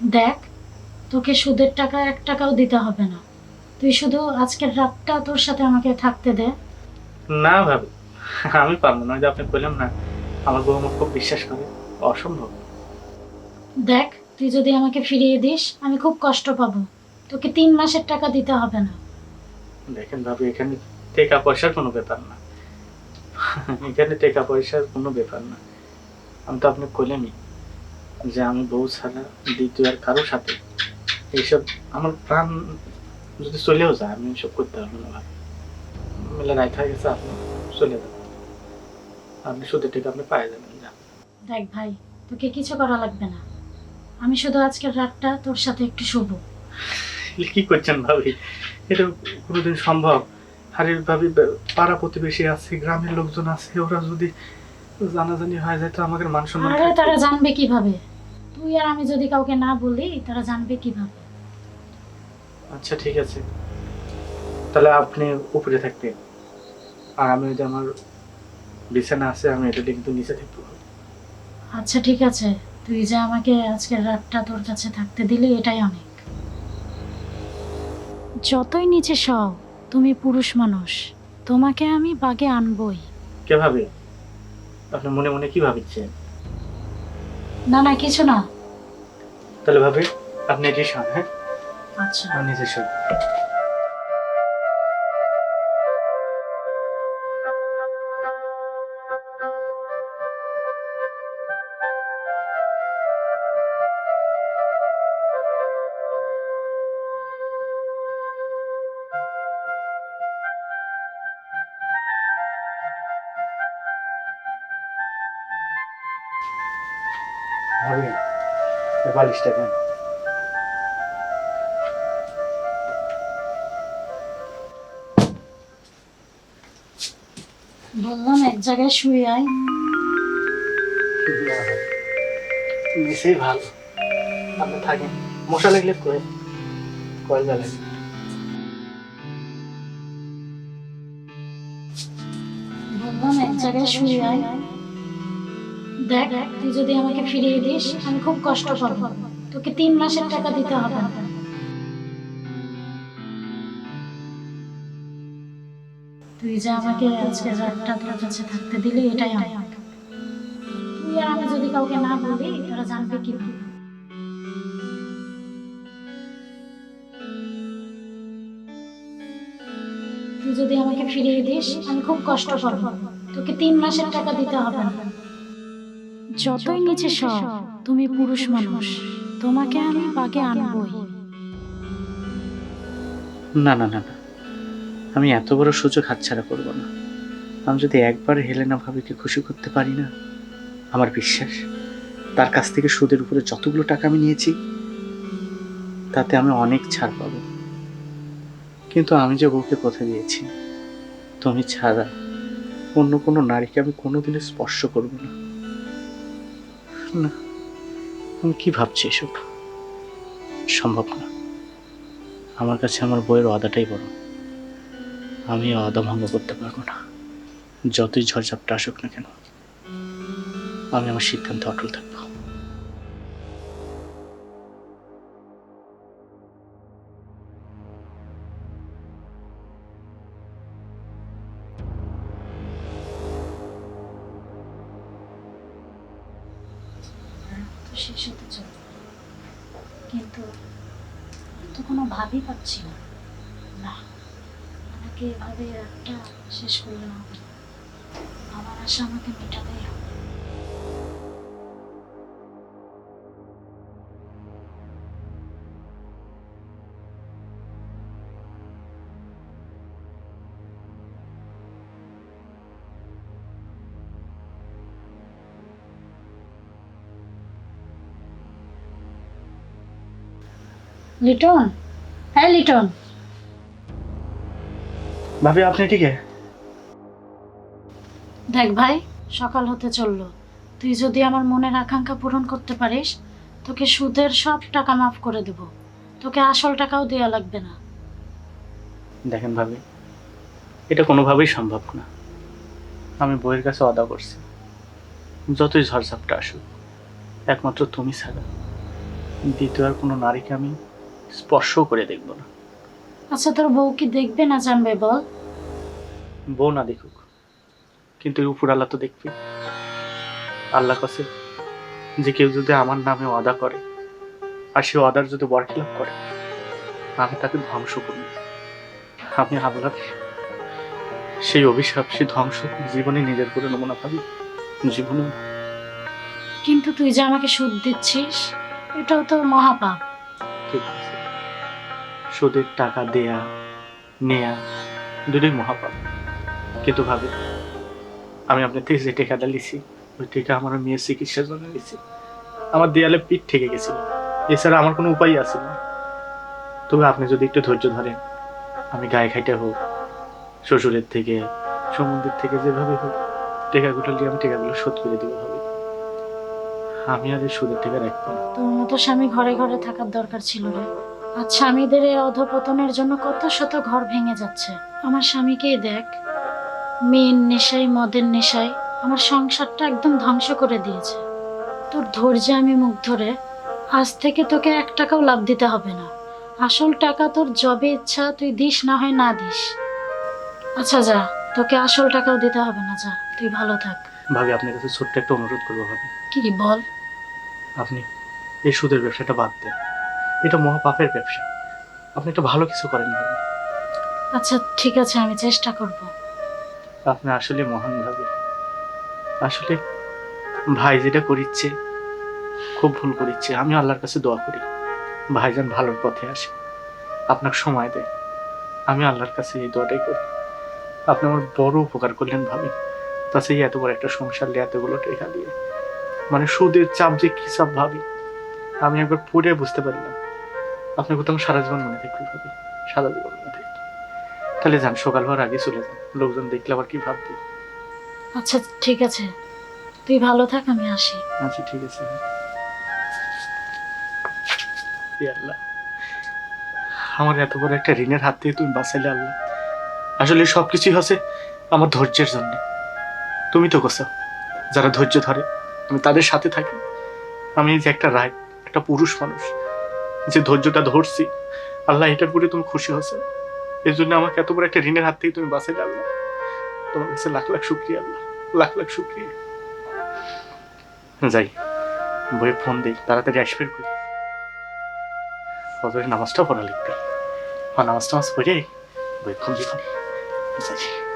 দেখ তোকে সুদের টাকা এক টাকাও দিতে হবে না। তুই শুধু আজকের রাতটা তোর সাথে আমাকে থাকতে দে। না ভাবি আমি পারব না যে আপনি বললাম না আমার বউ আমার খুব বিশ্বাস করে অসম্ভব। দেখ তুই যদি আমাকে ফিরিয়ে দিস আমি খুব কষ্ট পাবো। তোকে তিন মাসের টাকা দিতে হবে না। দেখেন ভাবি এখানে টাকা পয়সার কোনো ব্যাপার না। এখানে টাকা পয়সার কোনো ব্যাপার না। আমি তো আপনি কইলেনই যে আমি বউ ছাড়া দ্বিতীয় আর কারোর সাথে এইসব আমার প্রাণ যদি চলেও যায় আমি এসব করতে পারব না ভাবি মেলে রাইট হয়ে গেছে আপনি চলে যাবেন আপনি সুদের টাকা আপনি পায়ে যাবেন দেখ ভাই তোকে কিছু করা লাগবে না। আমি শুধু আজকের রাতটা তোর সাথে একটু শুভ কি করছেন ভাবি? এটা কোনোদিন সম্ভব। আরে ভাবি পাড়া প্রতিবেশী আছে গ্রামের লোকজন আছে ওরা যদি জানাজানি হয়ে যায় তো আমাদের মান সম্মান আরে তারা জানবে কীভাবে? তুই আর আমি যদি কাউকে না বলি তারা জানবে কীভাবে? আচ্ছা ঠিক আছে। তাহলে আপনি উপরে থাকবেন। আর আমি ওই যে আমার বিছানা আছে আমি এটা কিন্তু নিচে থাকব। আচ্ছা ঠিক আছে। তুই যে আমাকে আজকের রাতটা তোর কাছে থাকতে দিলি এটাই অনেক। যতই নিচে সও তুমি পুরুষ মানুষ তোমাকে আমি বাগে আনবই। কে ভাবে আপনি মনে মনে কি ভাবিচ্ছেন? না না কিছু না। তাহলে ভাবি আপনি এটি শোন হ্যাঁ? আচ্ছা। আপনি নিজে শোন বালিশটা দেন। বললাম এক জায়গায় শুয়ে আয়। নিচেই ভালো। আপনি থাকেন। মশা লাগলে কয়ে কয়েল জ্বালেন বললাম এক জায়গায় শুয়ে আয়। দেখ, তুই যদি আমাকে ফিরিয়ে দিস, আমি খুব কষ্ট পাবো। তোকে তিন মাসের টাকা দিতে হবে। তুই যে আমাকে আজকের রাতটা তোর কাছে থাকতে দিলি, এটাই অনেক তুই আর আমি যদি কাউকে না বলি, তারা জানবে কীভাবে তুই যদি আমাকে ফিরিয়ে দিস, আমি খুব কষ্ট পাবো। তোকে তিন মাসের টাকা দিতে হবে। যতই নিচে সব তুমি পুরুষ মানুষ, তোমাকে আমি বাগে আনবই। না না না না। আমি এত বড় সুযোগ হাতছাড়া করব না। আমি যদি একবার হেলেনা ভাবিকে খুশি করতে পারি না, আমার বিশ্বাস, তার কাছ থেকে সুদের উপরে যতগুলো টাকা আমি নিয়েছি, তাতে আমি অনেক ছাড় পাবো। কিন্তু আমি যে বউকে কথা দিয়েছি, তুমি ছাড়া অন্য কোনো নারীকে আমি কোনোদিনও স্পর্শ করব না। না। আমি কি ভাবছি এসব? সম্ভব না। আমার কাছে আমার বইয়ের অদাটাই বড়। আমি অদা ভঙ্গ করতে পারব না। যতই ঝড়ঝাপটা আসুক না কেন, আমি আমার সিদ্ধান্তে অটল থাকব। শেষ হতে চল কিন্তু তো কোনো ভাবই পাচ্ছি না। না, আমাকে এভাবে একটা শেষ করলে হবে আমার আশা আমাকে মেটাতেই হবে। লিটন? হ্যাঁ লিটন। ভাবি আপনি ঠিকই দেখ ভাই সকাল হতে চলল। তুই যদি আমার মনের আকাঙ্ক্ষা পূরণ করতে পারিস তোকে সুদের সব টাকা মাফ করে দেব। তোকে আসল টাকাও দেওয়া লাগবে না। দেখেন ভাবি এটা কোনোভাবেই সম্ভব না। আমি বইয়ের কাছে অদা করছি যতই ঝড়ঝাপটা আসুক একমাত্র তুমি ছাড়া। দ্বিতীয় আর কোনো নারীকে আমি স্পর্শও করে দেখব না। আচ্ছা তোর বউ কি দেখবে না জানবে বল? বউ না দেখুক কিন্তু উপর আল্লাহ তো দেখবি। আল্লাহ কাছে যে কেউ যদি আমার নামে অদা করে আর সে অদার যদি বরখিলাপ করে আমি তাকে ধ্বংস করি আমি আল্লাহ সেই অভিশাপ সে ধ্বংস জীবনে নিজের করে নেব না ভাবি জীবনে কিন্তু তুই যে আমাকে সুদ দিচ্ছিস এটাও তো মহাপাপ। ঠিক আছে। সুদের টাকা দেয়া, নেয়া, দুটোই মহাপাপ। কিন্তু ভাবি, আমি আপনার থেকে যে টেকাটা লিছি ওই টেকা আমার মেয়ের চিকিৎসার জন্য লিছি আমার দেয়ালে পিঠ থেকে গেছিল। এছাড়া আমার কোনো উপায় আছে না। তবে আপনি যদি একটু ধৈর্য ধরেন, আমি গায়ে খাইতে হোক, শ্বশুরের থেকে, সমুদ্রের থেকে যেভাবে হোক টেকাগুলো নিয়ে আমি টেকাগুলো শোধ করে দেবো ভাবি। আমি আর এই সুদের টেকা রাখব না। তোর মতো স্বামী ঘরে ঘরে থাকার দরকার ছিল রে আর স্বামীদের এই অধপতনের জন্য কত শত ঘর ভেঙে যাচ্ছে। আমার স্বামীকেই দেখ। মেয়ের নেশায় মদের নেশায় আমার সংসারটা একদম ধ্বংস করে দিয়েছে। তোর ধৈর্যে আমি মুখ ধরে আজ থেকে তোকে এক টাকাও লাভ দিতে হবে না। আসল টাকা তোর জবে ইচ্ছা তুই দিস না হয় না দিস। আচ্ছা যা তোকে আসল টাকাও দিতে হবে না যা তুই ভালো থাক। ভাবি আপনার কাছে ছোট্ট একটা অনুরোধ করব ভাবি। কি বল। আপনি এই সুদের ব্যবসাটা বাদ দেন। এটা মহা পাপের ব্যবসা। আপনি একটা ভালো কিছু করেন ভাবি। আচ্ছা ঠিক আছে আমি চেষ্টা করব। আপনি আসলে মহান ভাবি। আসলে ভাই যেটা করিচ্ছে খুব ভুল করিচ্ছে। আমি আল্লাহর কাছে দোয়া করি। ভাইজান ভালোর পথে আসে আপনাকে সময় দেয়। আমি আল্লাহর কাছে এই দোয়াটাই করি। আপনি আমার বড় উপকার করলেন ভাবি। তাছাড়া এই এত বড় একটা সংসার নিয়ে এতগুলো টেকা দিয়ে। মানে সুদের চাপ যে কি সব ভাবি আমি একবার পড়ে বুঝতে পারলাম। আপনার কথা আমার সারা জীবন মনে থাকবে ভাবি সারা জীবন মনে থাকবে তাহলে যান সকাল হওয়ার আগে চলে যান। লোকজন দেখলে আবার কি ভাববে? আচ্ছা ঠিক আছে। তুই ভালো থাক আমি আসি। আচ্ছা ঠিক আছে। আল্লাহ আমার এত বড় একটা ঋণের হাত থেকে তুমি বাঁচাইলে আল্লাহ। আসলে সব কিছুই হচ্ছে আমার ধৈর্যের জন্য। তুমি তো কোসা যারা ধৈর্য ধরে আমি তাদের সাথে থাকি। আমি যে একটা রায় একটা পুরুষ মানুষ যে ধৈর্যটা ধরছি, আল্লাহ এটার প্রতি তুমি খুশি হচ্ছে এর জন্য আমাকে এত বড় একটা ঋণের হাত থেকে তুমি বাঁচাইলে আল্লাহ। তোমার কাছে লাখ লাখ শুক্রিয়া আল্লাহ। লাখ লাখ শুক্রিয়া। যাই, বইয়ে ফোন দিই, তাড়াতাড়ি আসবে করি। ফজরের নামাজটাও পড়া লিখবে আর নামাজ টামাজ পড়ে বই ফোন দিই যাই।